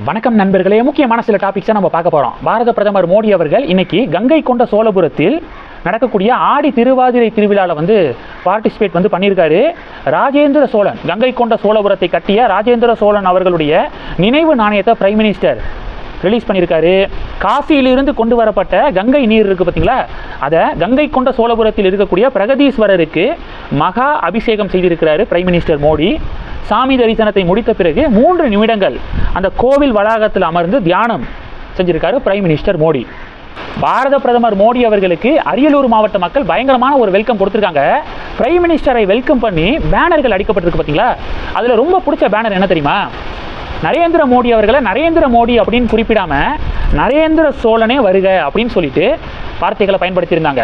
வணக்கம் நண்பர்களே முக்கியமான சில டாபிக்ஸை நம்ம பார்க்க போகிறோம் பாரத பிரதமர் மோடி அவர்கள் இன்னைக்கு கங்கை கொண்ட சோழபுரத்தில் நடக்கக்கூடிய ஆடி திருவாதிரை திருவிழாவில் வந்து பார்ட்டிசிபேட் வந்து பண்ணியிருக்காரு. ராஜேந்திர சோழன் கங்கை கொண்ட சோழபுரத்தை கட்டிய ராஜேந்திர சோழன் அவர்களுடைய நினைவு நாணயத்தை பிரைம் மினிஸ்டர் ரிலீஸ் பண்ணியிருக்காரு. காசியிலிருந்து கொண்டு வரப்பட்ட கங்கை நீர் இருக்குது பார்த்தீங்களா அதை கங்கை கொண்ட சோழபுரத்தில் இருக்கக்கூடிய பிரகதீஸ்வரருக்கு மகா அபிஷேகம் செய்திருக்கிறாரு பிரைம் மினிஸ்டர் மோடி. சாமி தரிசனத்தை முடித்த பிறகு மூன்று நிமிடங்கள் அந்த கோவில் வளாகத்தில் அமர்ந்து தியானம் செஞ்சிருக்காரு பிரைம் மினிஸ்டர் மோடி. பாரத பிரதமர் மோடி அவர்களுக்கு அரியலூர் மாவட்ட மக்கள் பயங்கரமான ஒரு வெல்கம் கொடுத்துருக்காங்க. பிரைம் மினிஸ்டரை வெல்கம் பண்ணி பேனர்கள் அடிக்கப்பட்டிருக்கு பார்த்தீங்களா அதில் ரொம்ப பிடிச்ச பேனர் என்ன தெரியுமா? நரேந்திர மோடி அவர்களை நரேந்திர மோடி அப்படின்னு குறிப்பிடாமல் நரேந்திர சோழனே வருக அப்படின்னு சொல்லிட்டு வார்த்தைகளை பயன்படுத்தியிருந்தாங்க.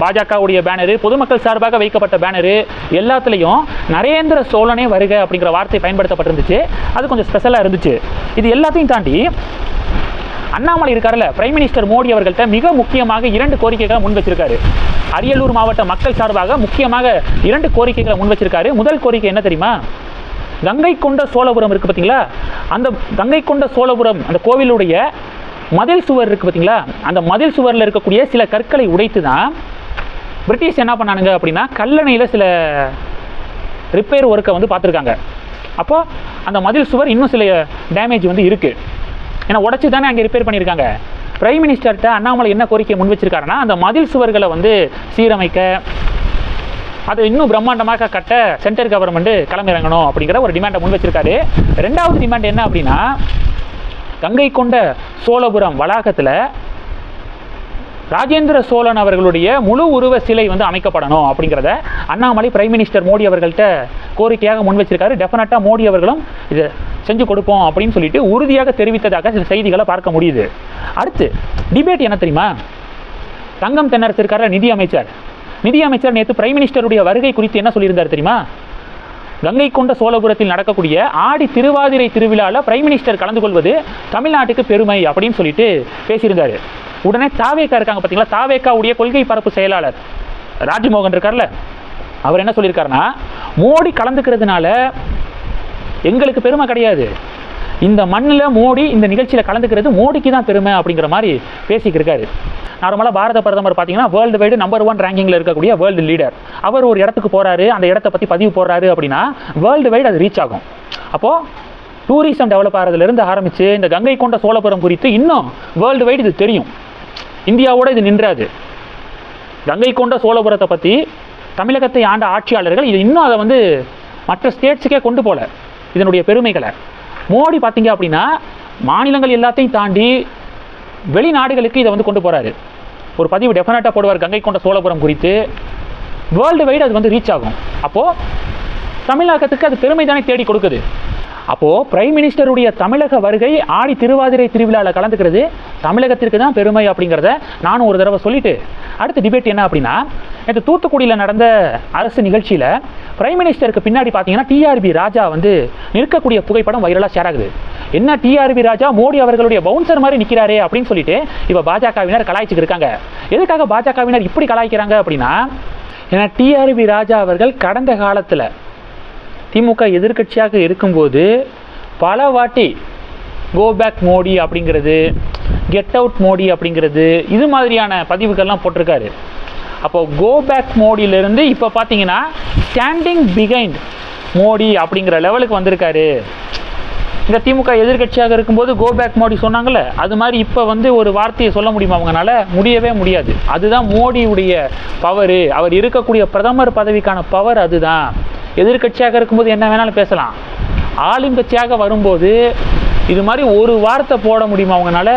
பாஜகவுடைய பேனரு பொதுமக்கள் சார்பாக வைக்கப்பட்ட பேனரு எல்லாத்துலேயும் நரேந்திர சோழனே வருக அப்படிங்கிற வார்த்தை பயன்படுத்தப்பட்டிருந்துச்சு. அது கொஞ்சம் ஸ்பெஷலாக இருந்துச்சு. இது எல்லாத்தையும் தாண்டி அண்ணாமலை இருக்கார்ல பிரைம் மினிஸ்டர் மோடி அவர்கள்ட்ட மிக முக்கியமாக இரண்டு கோரிக்கைகளை முன் வச்சிருக்காரு. அரியலூர் மாவட்ட மக்கள் சார்பாக முக்கியமாக இரண்டு கோரிக்கைகளை முன் வச்சிருக்காரு. முதல் கோரிக்கை என்ன தெரியுமா? கங்கை கொண்ட சோழபுரம் இருக்குது பார்த்தீங்களா? அந்த கங்கை கொண்ட சோழபுரம் அந்த கோவிலுடைய மதில் சுவர் இருக்குது பார்த்தீங்களா? அந்த மதில் சுவரில் இருக்கக்கூடிய சில கற்களை உடைத்து தான் பிரிட்டிஷ் என்ன பண்ணானுங்க அப்படின்னா கல்லணையில் சில ரிப்பேர் ஒர்க்கை வந்து பார்த்துருக்காங்க. அப்போது அந்த மதில் சுவர் இன்னும் சில டேமேஜ் வந்து இருக்குது ஏன்னா உடச்சி தானே அங்கே ரிப்பேர் பண்ணியிருக்காங்க. பிரைம் மினிஸ்டர்கிட்ட அண்ணாமலை என்ன கோரிக்கை முன் வச்சிருக்காருன்னா அந்த மதில் சுவர்களை வந்து சீரமைக்க அதை இன்னும் பிரம்மாண்டமாக கட்ட சென்ட்ரல் கவர்மெண்ட் களமிறங்கணும் அப்படிங்கிற ஒரு டிமாண்டை முன் வச்சிருக்காரு. ரெண்டாவது டிமாண்ட் என்ன அப்படின்னா கங்கை கொண்ட சோழபுரம் வளாகத்தில் ராஜேந்திர சோழன் அவர்களுடைய முழு உருவ சிலை வந்து அமைக்கப்படணும் அப்படிங்கிறத அண்ணாமலை பிரைம் மினிஸ்டர் மோடி அவர்கள்ட்ட கோரிக்கையாக முன் வச்சிருக்காரு. டெஃபினட்டாக மோடி அவர்களும் இதை செஞ்சு கொடுப்போம் அப்படின்னு சொல்லிட்டு உறுதியாக தெரிவித்ததாக சில செய்திகளை பார்க்க முடியுது. அடுத்து டிபேட் என்ன தெரியுமா? தங்கம் தென்னரசு இருக்கார நிதி அமைச்சர். நிதி அமைச்சர் நேற்று பிரைம் மினிஸ்டருடைய வருகை குறித்து என்ன சொல்லியிருந்தார் தெரியுமா? கங்கை கொண்ட சோழபுரத்தில் நடக்கக்கூடிய ஆடி திருவாதிரை திருவிழாவில் பிரைம் மினிஸ்டர் கலந்து கொள்வது தமிழ்நாட்டுக்கு பெருமை அப்படின்னு சொல்லிட்டு பேசியிருந்தார். உடனே தாவேக்கா இருக்காங்க பார்த்தீங்களா தாவேக்காவுடைய கொள்கை பரப்பு செயலாளர் ராஜ்மோகன் இருக்கார்ல. அவர் என்ன சொல்லியிருக்காருன்னா மோடி கலந்துக்கிறதுனால எங்களுக்கு பெருமை கிடையாது. இந்த மண்ணில் மோடி இந்த நிகழ்ச்சியில் கலந்துக்கிறது மோடிக்கு தான் பெருமை அப்படிங்கிற மாதிரி பேசிக்கிருக்காரு நார்மலாக பாரத பிரதமர் பார்த்தீங்கன்னா வேர்ல்டு வைடு நம்பர் ஒன் ரேங்கிங்கில் இருக்கக்கூடிய வேர்ல்டு லீடர் அவர் ஒரு இடத்துக்கு போகிறாரு அந்த இடத்த பற்றி பதிவு போடுறாரு அப்படின்னா வேர்ல்டு வைடு அது ரீச் ஆகும். அப்போது டூரிசம் டெவலப் ஆகிறதுலேருந்து ஆரம்பித்து இந்த கங்கை கொண்ட சோழபுரம் குறித்து இன்னும் வேர்ல்டு வைடு இது தெரியும். இந்தியாவோட இது நின்றாது. கங்கை கொண்ட சோழபுரத்தை பற்றி தமிழகத்தை ஆண்ட ஆட்சியாளர்கள் இது இன்னும் அதை வந்து மற்ற ஸ்டேட்ஸுக்கே கொண்டு போகல இதனுடைய பெருமைகளை. மோடி பார்த்தீங்க அப்படின்னா மாநிலங்கள் எல்லாத்தையும் தாண்டி வெளிநாடுகளுக்கு இதை வந்து கொண்டு போகிறாரு ஒரு பதிவு டெஃபினட்டாக போடுவார் கங்கை கொண்ட சோழபுரம் குறித்து. வேர்ல்டு வைடு அது வந்து ரீச் ஆகும். அப்போது தமிழகத்துக்கு அது பெருமை தானே தேடி கொடுக்குது. அப்போது பிரைம் மினிஸ்டருடைய தமிழக வருகை ஆடி திருவாதிரை திருவிழாவில் கலந்துக்கிறது. தமிழகத்திற்கு தான் பெருமை அப்படிங்கிறத நானும் ஒரு தடவை சொல்லிவிட்டு அடுத்த டிபேட் என்ன அப்படின்னா நேற்று தூத்துக்குடியில் நடந்த அரசு நிகழ்ச்சியில் பிரைம் மினிஸ்டருக்கு பின்னாடி பார்த்தீங்கன்னா டிஆர்பி ராஜா வந்து நிற்கக்கூடிய புகைப்படம் வைரலாக ஷேர் ஆகுது. என்ன டிஆர்பி ராஜா? மோடி அவர்களுடைய பவுன்சர் மாதிரி நிற்கிறாரே அப்படின்னு சொல்லிட்டு இப்போ பாஜகவினர் கலாய்ச்சிட்டு இருக்காங்க. எதுக்காக பாஜகவினர் இப்படி கலாய்க்கிறாங்க அப்படின்னா ஏன்னா டிஆர்பி ராஜா அவர்கள் கடந்த காலத்தில் திமுக எதிர்க்கட்சியாக இருக்கும்போது பல வாட்டி கோ பேக் மோடி அப்படிங்கிறது கெட் அவுட் மோடி அப்படிங்கிறது இது மாதிரியான பதிவுகள்லாம் போட்டிருக்காரு. அப்போ கோ பேக் மோடியிலிருந்து இப்போ பார்த்தீங்கன்னா ஸ்டாண்டிங் பிகைண்ட் மோடி அப்படிங்கிற லெவலுக்கு வந்திருக்காரு. இந்த திமுக எதிர்க்கட்சியாக இருக்கும்போது கோ பேக் மோடி சொன்னாங்கல்ல அது மாதிரி இப்போ வந்து ஒரு வார்த்தையை சொல்ல முடியுமா அவங்கனால? முடியவே முடியாது. அதுதான் மோடியுடைய பவரு அவர் இருக்கக்கூடிய பிரதமர் பதவிக்கான பவர் அதுதான். எதிர்க்கட்சியாக இருக்கும்போது என்ன வேணாலும் பேசலாம். ஆளுங்கட்சியாக வரும்போது இது மாதிரி ஒரு வார்த்தை போட முடியுமா அவங்களால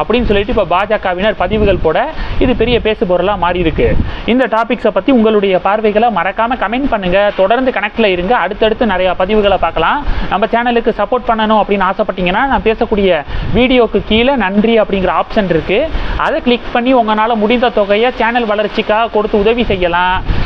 அப்படின்னு சொல்லிட்டு இப்போ பாஜகவினர் பதிவுகள் போட இது பெரிய பேசு பொருளாக மாறி இருக்கு இந்த டாபிக்ஸை பற்றி உங்களுடைய பார்வைகளை மறக்காமல் கமெண்ட் பண்ணுங்கள் தொடர்ந்து கனெக்டில் இருங்க. அடுத்தடுத்து நிறையா பதிவுகளை பார்க்கலாம். நம்ம சேனலுக்கு சப்போர்ட் பண்ணணும் அப்படின்னு ஆசைப்பட்டீங்கன்னா நான் பேசக்கூடிய வீடியோக்கு கீழே நன்றி அப்படிங்கிற ஆப்ஷன் இருக்குது அதை கிளிக் பண்ணி உங்களால் முடிந்த தொகையை சேனல் வளர்ச்சிக்காக கொடுத்து உதவி செய்யலாம்.